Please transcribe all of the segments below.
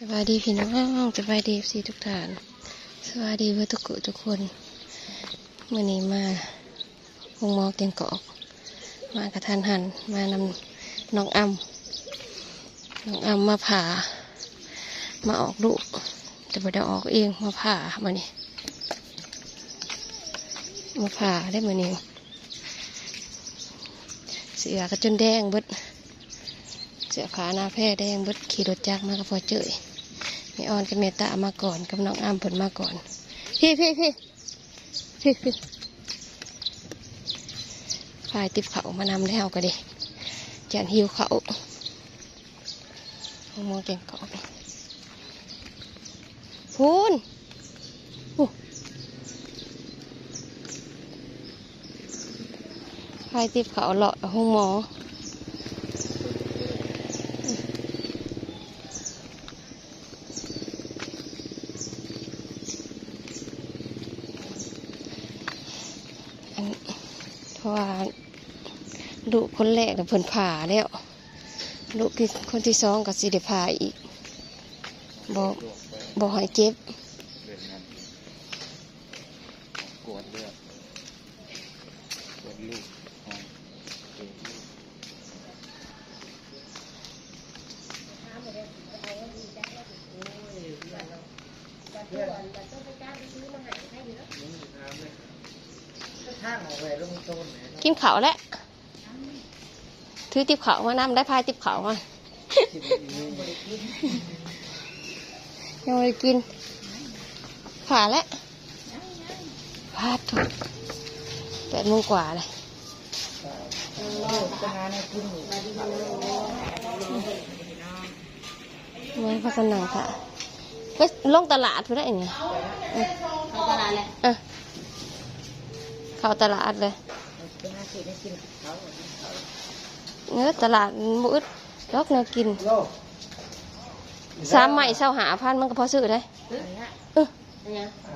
สวัสดีพี่น้องสวัสดีสีทุกท่านสวัสดีเพื่อทุกคนทุกคนเมื่อนี้มาหงมอเกียงกอก มากระทันหันมานำน้องอ้ำน้องอ้ำมาผ่า มาออกลูกแต่ไม่ได้ออกเองมาผ่ามานี่มาผ่าได้มานี่เสือกระจนแดงเบิดเสื้อผ้าหน้าแพร่แดงเบดขี่รถจักรมากับพอเจย แม่ออนกับแม่ตามาก่อนกับน้องอ้ามผลมาก่อน พี่พี่พี่พี่พี่พายติบเขามานำแล้วก็ดิจานหิวเขาเอามองเก่งกอกพูนพายติบเขาเลาะห้องหมอ ราะว่าลูกคนแรกน่ยเพิ่นผ่าแล้วลูกที่คนที่สองก็สิได้ผ่าอีกบอกบอกให้เจ็บ เลือดนั่นกวดเลือดกวดลูกของเด็กลูก ทางออ กไปลงโซนกินเขาวแล้ว ถือติบเขาวมานำได้พายติบเขาวมายังไม่ได้กินผ่าแล้วพาดถูกแปดโมงกว่าเลยจะงานในกินอยู่เมื่อพักกันหนังค่ะไปลงตลาดไปได้เนี่ยเขาตลาดแหละอะเข้าตลาดเลย จะงานกินในกินเขาเนื้อตลาดมืดลอกแนวกินโลกสามใหม่เศร้าหาพันมันก็พอซื้อได้เออ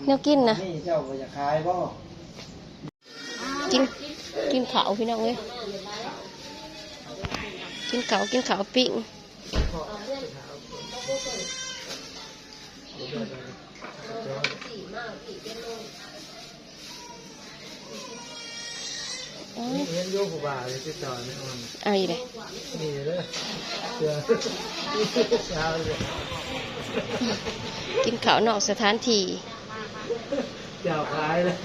แนวกินนะนี่เจ้าบ่อยากขายบ่กินกินเขาวพี่น้องเอ้ยกินเขาวกินเขาวปิ้ง เอาเห็นโยกบ่าเลยที่จอดนี่มันเอาอีกเลยนี่เลยเสือเช้าเลยกินเขาวนอกสถานที่เจ้าขายเลย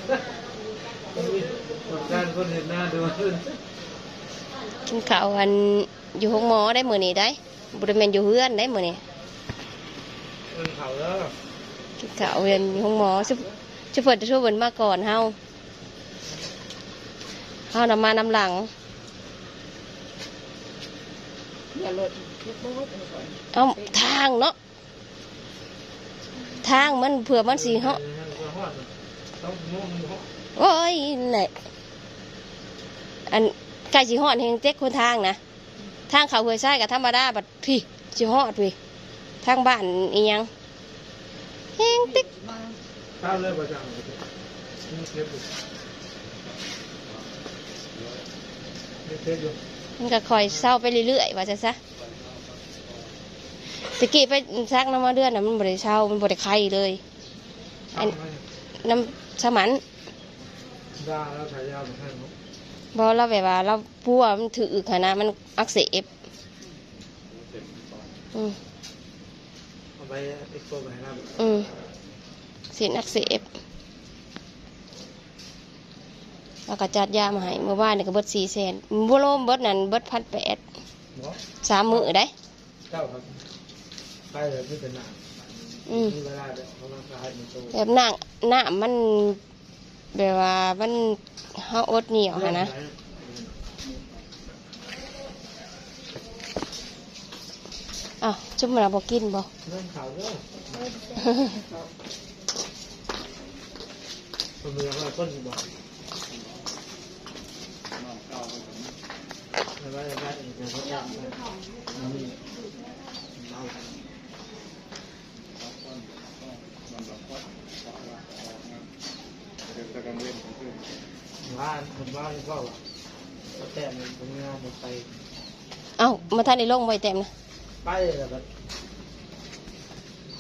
ตกการคนเห็นหน้าดูกินเขาวอันอยู่ห้องหมอได้มือนี้ได้บริเวณอยู่เฮือนได้มือนี้มันเขาแล้วกินเขาวเรียนอยู่ห้องหมอชุบชุบเปิดจะช่วยเวินมาก่อนเฮา เฮานำมานำหลัง อย่าลดเอาทางเนาะ ทางมันเผื่อมันสีเหาะต้อโอ้ยแหละอันไก่สีหอดเฮงเจ๊กคนทางนะ ทางเขาเหือใช้กับธรรมดาบัดพี่สีหอดพี่ทางบ้านอียังเฮงติ๊กข้าวเลยประจำนี่เก็บอยู่นี่เก็บอยู่ มันก็คอยเศร้าไปเรื่อยๆว่าจะซะตะกี้ไปซักน้ำมาเดือนน่ะมันบริเศร้ามันบริไข่เลยอันน้ำสมันดาแล้วฉายาของท่านครับบอเราแบบว่าเราพัวมันถือขนาดมันอักเสบอืมเอาไปเอ็กโปไปให้เราอืมเส้นอักเสบ แล้วก็จัดยามาให้เมื่อวานนี่ก็เบิดสี่แสนบุโรมเบิดนั่นเบิดพันแปดเนาะสามมือได้เจ้าครับไปเลยไม่เป็นหนาอืมมีเวลาเดี๋ยวเขามาขายในโตแบบหน้าหน้ามันแบบว่ามันเฮาอดเหนียวหะนะอ้าวจุ่มเราบอกกินบ่เรื่องข่าวเรื่องคนเมืองเราต้นอยู่บ่ บ้านคนบ้านก็ก็แต่มันทำงานไป เอ้า มาท่านในโลงไว้เต็มนะไปแล้วก็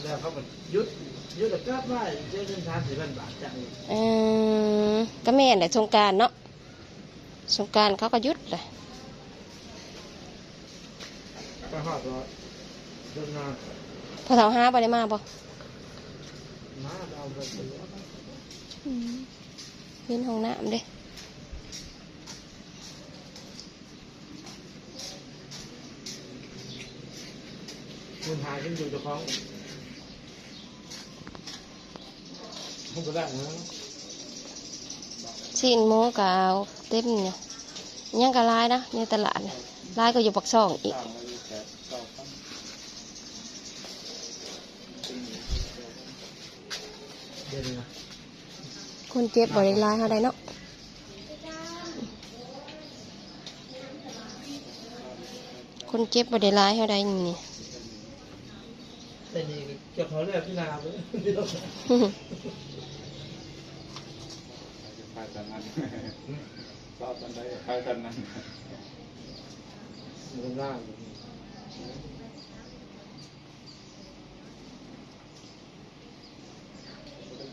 แล้วเขาก็ยุดยุดแล้วกลับมาเจ๊เงินทานสี่พันบาทจากนี้เออก็แม่นแหละสงการเนาะ สงกรารเขาก็หยุดเลยก็หอดว่าเดินมาพอเท้าห้าไปได้มาบ่มาเอาไปเสือเห็นห้องน้ำเด้เงินหาขึ้นอยู่เจ้าของมันก็ได้นะชิ้นหมูกเอา เต็มเนี่ยยังกะลายนะในตลาดเนี่ยลายก็อยู่ปักช่องอีกตามมาอยู่แปดเก้าพันเดี๋ยวนี้นะคนเจ็บบริลายเขาได้เนาะคนเจ็บบริลายเขาได้นี่แต่นี่เจ้าของเรียกพี่นาไปเดี๋ยวไปตอนนั้น รอบตอนใดไปตอนนั้นเงินล่าง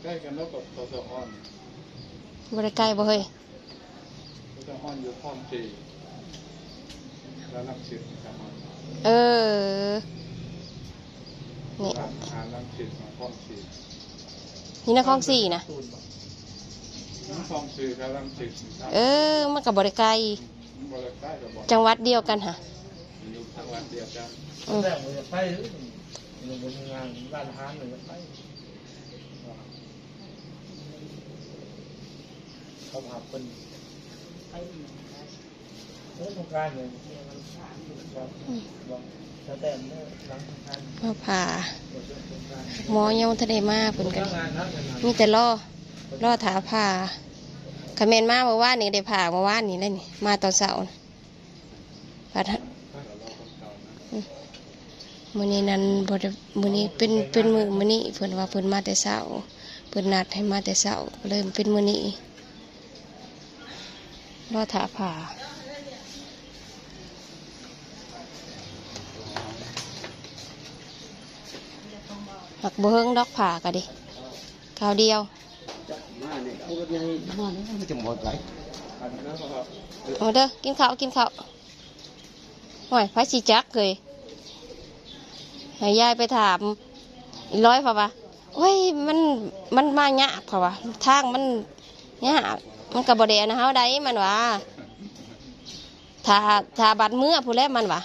ใกล้กันแล้วกับตัวตัวอ่อนบริใกล้บ่เฮ้ยตัวตัวอ่อนอยู่พร้อมจีแล้วรับสิทธิ์สามารถเออนี่ร้านอาหารรับสิทธิ์มาพร้อมสิทธิ์นี่นะคลองสี่นะตู นบอกพร้อมสิทธิ์แล้วรับสิทธิ์ครับเออมันกับบริไกลบริใกล้กับบอกจังหวัดเดียวกันค่ะอยู่ทางวัดเดียวกันอืมแรกมันจะไปหรือมันบนงานร้านอาหารมันจะไปเขาพาเป็นไปเรื่องของการเนี่ยมันบอกบอกจะแต่งเนี่ยหลังของการมาผ่าบอกเรื่องของการหมอยังทะเลมาเพิ่นกัน งานนะงานมีแต่ล่อ ล่อถาผ่าคาเมนมาเมื่อวานนี่ได้ผ่าเมื่อวานนี่เลยนี่ มาตอนเช้าน่ะผ่าทะแล้วเราคนเก่านะมื้อนี้นั้นบ่ได้มื้อนี้เป็นเป็นมื้อมื้อนี้เพิ่นว่าเพิ่นมาแต่เช้าเพิ่นนัดให้มาแต่เช้าก็เลยเป็นมื้อนี้รอถาผ่าหักเบิ้งดอกผ่าก็ดิคราวเดียว เนี่ยเอารถใหญ่มาเนี่ยมันจะหมดไหลอันนั้นก็ครับเอาเด้อกินข้าวกินข้าวห่วยพระสิจักเลยให้ยายไปถามอีร้อยพะวะโอ้ยมันมันมายากพะวะทางมันยากมันกับบเดนะเฮาได้มันวะถ้าถ้าบัดเมื่อผู้แลมันวะ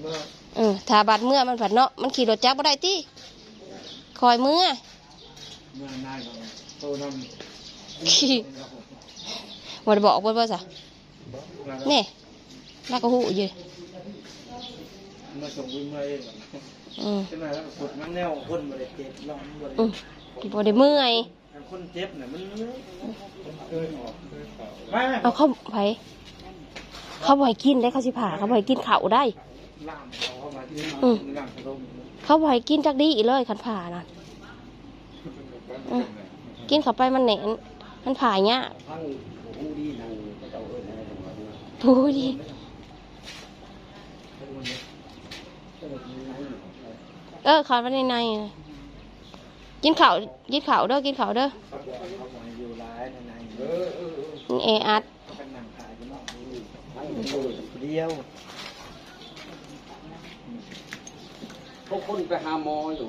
เมื่อเออถ้าบัดเมื่อมันผัดเนาะมันขี่รถจักรบ่ได้ติคอยเมื่อ เมื่อนายของโตนำขี่บ่ได้บอกเพิ่นว่าซะนี่แล้วก็หูอยู่มาส่งวิ่งมาเองอืมใช่ไหมแล้วกดมันแนวคนบริเจ็บลองบริอืมบ่ได้เมื่อยคนเจ็บเนี่ยมันเคยออกเคยเก่าไม่ไม่เอาเข้าไปเขาบ่ให้กินได้เขาสิผ่าเขาบ่ให้กินข้าวได้ล่ามเขาเข้ามาที่อืมล่ามขนมเขาบ่ให้กินจักดีอีเลยคันผ่านั่น กินเข้าไปมันแหนนมันผ่ายากทั้งผู้ดีนางเจ้าเอิญอะไรต่างๆพูดีเออขอดไว้ในในน่ะกินข้าวกินข้าวเด้อกินข้าวเด้อเขาบอกเขาบอกให้อยู่ร้ายในในเออเออเออมันแออัดเป็นนางขายอยู่นอกดูทั้งอยู่คนเดียวพวกคนไปหาหมออยู่